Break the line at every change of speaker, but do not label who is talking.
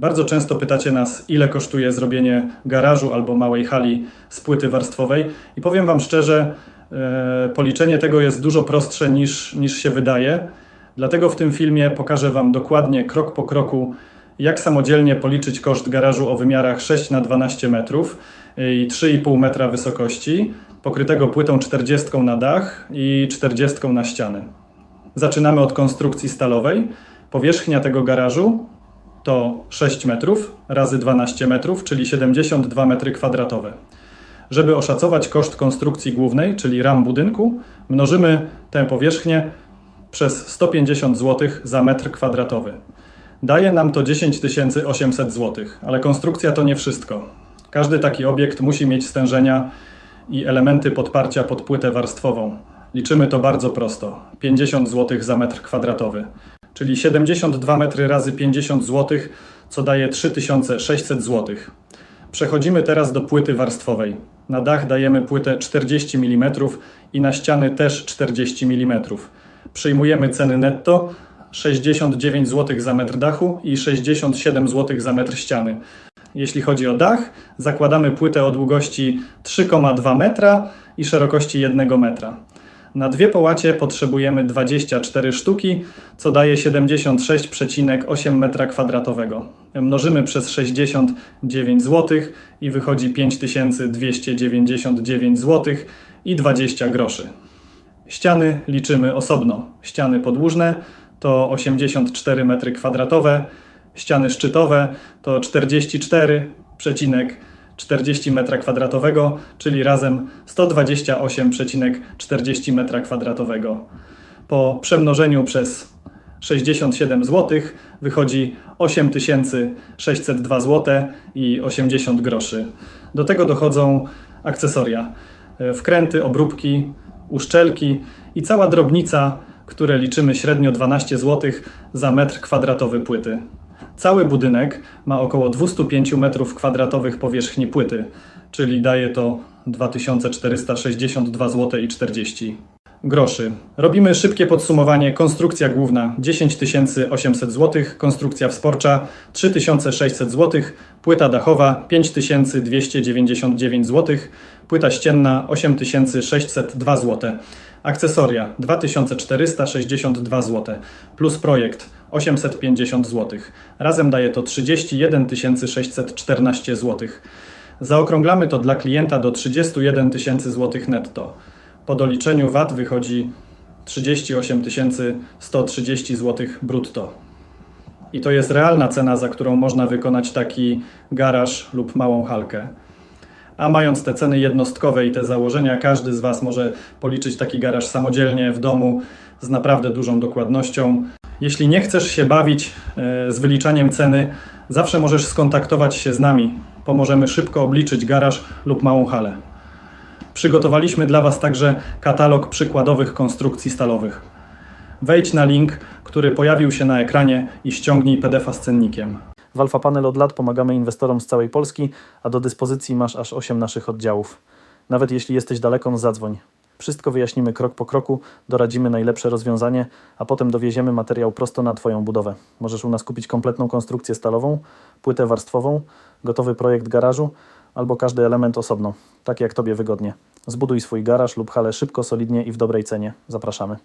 Bardzo często pytacie nas, ile kosztuje zrobienie garażu albo małej hali z płyty warstwowej i powiem Wam szczerze, e, policzenie tego jest dużo prostsze niż, niż się wydaje. Dlatego w tym filmie pokażę Wam dokładnie, krok po kroku, jak samodzielnie policzyć koszt garażu o wymiarach 6 na 12 metrów i 3,5 metra wysokości, pokrytego płytą 40 na dach i 40 na ściany. Zaczynamy od konstrukcji stalowej. Powierzchnia tego garażu to 6 metrów razy 12 metrów, czyli 72 metry kwadratowe. Żeby oszacować koszt konstrukcji głównej, czyli ram budynku, mnożymy tę powierzchnię przez 150 zł za metr kwadratowy. Daje nam to 10 800 zł, ale konstrukcja to nie wszystko. Każdy taki obiekt musi mieć stężenia i elementy podparcia pod płytę warstwową. Liczymy to bardzo prosto. 50 zł za metr kwadratowy, czyli 72 metry razy 50 zł, co daje 3600 zł. Przechodzimy teraz do płyty warstwowej. Na dach dajemy płytę 40 mm i na ściany też 40 mm. Przyjmujemy ceny netto 69 zł za metr dachu i 67 zł za metr ściany. Jeśli chodzi o dach, zakładamy płytę o długości 3,2 metra i szerokości 1 metra. Na dwie połacie potrzebujemy 24 sztuki, co daje 76,8 m2. Mnożymy przez 69 zł i wychodzi 5299 zł i 20 groszy. Ściany liczymy osobno. Ściany podłużne to 84 m2, ściany szczytowe to 44,5 40 m2, czyli razem 128,40 m2. Po przemnożeniu przez 67 zł wychodzi 8602 zł i 80 groszy. Do tego dochodzą akcesoria, e, wkręty, obróbki, uszczelki i cała drobnica, które liczymy średnio 12 zł za metr kwadratowy płyty. Cały budynek ma około 205 m2 powierzchni płyty, czyli daje to 2462 zł i 40 groszy. Robimy szybkie podsumowanie. Konstrukcja główna 10 800 zł, konstrukcja wsporcza 3600 zł, płyta dachowa 5299 zł, płyta ścienna 8602 zł. Akcesoria 2462 zł plus projekt 850 zł. Razem daje to 31 614 zł. Zaokrąglamy to dla klienta do 31 tysięcy zł netto. Po doliczeniu VAT wychodzi 38 130 zł brutto. I to jest realna cena, za którą można wykonać taki garaż lub małą halkę. A mając te ceny jednostkowe i te założenia, każdy z Was może policzyć taki garaż samodzielnie w domu z naprawdę dużą dokładnością. Jeśli nie chcesz się bawić e, z wyliczaniem ceny, zawsze możesz skontaktować się z nami. Pomożemy szybko obliczyć garaż lub małą halę. Przygotowaliśmy dla Was także katalog przykładowych konstrukcji stalowych. Wejdź na link, który pojawił się na ekranie i ściągnij PDF-a z cennikiem.
W Alfa Panel od lat pomagamy inwestorom z całej Polski, a do dyspozycji masz aż 8 naszych oddziałów. Nawet jeśli jesteś daleko, zadzwoń. Wszystko wyjaśnimy krok po kroku, doradzimy najlepsze rozwiązanie, a potem dowieziemy materiał prosto na Twoją budowę. Możesz u nas kupić kompletną konstrukcję stalową, płytę warstwową, gotowy projekt garażu albo każdy element osobno, tak jak Tobie wygodnie. Zbuduj swój garaż lub halę szybko, solidnie i w dobrej cenie. Zapraszamy.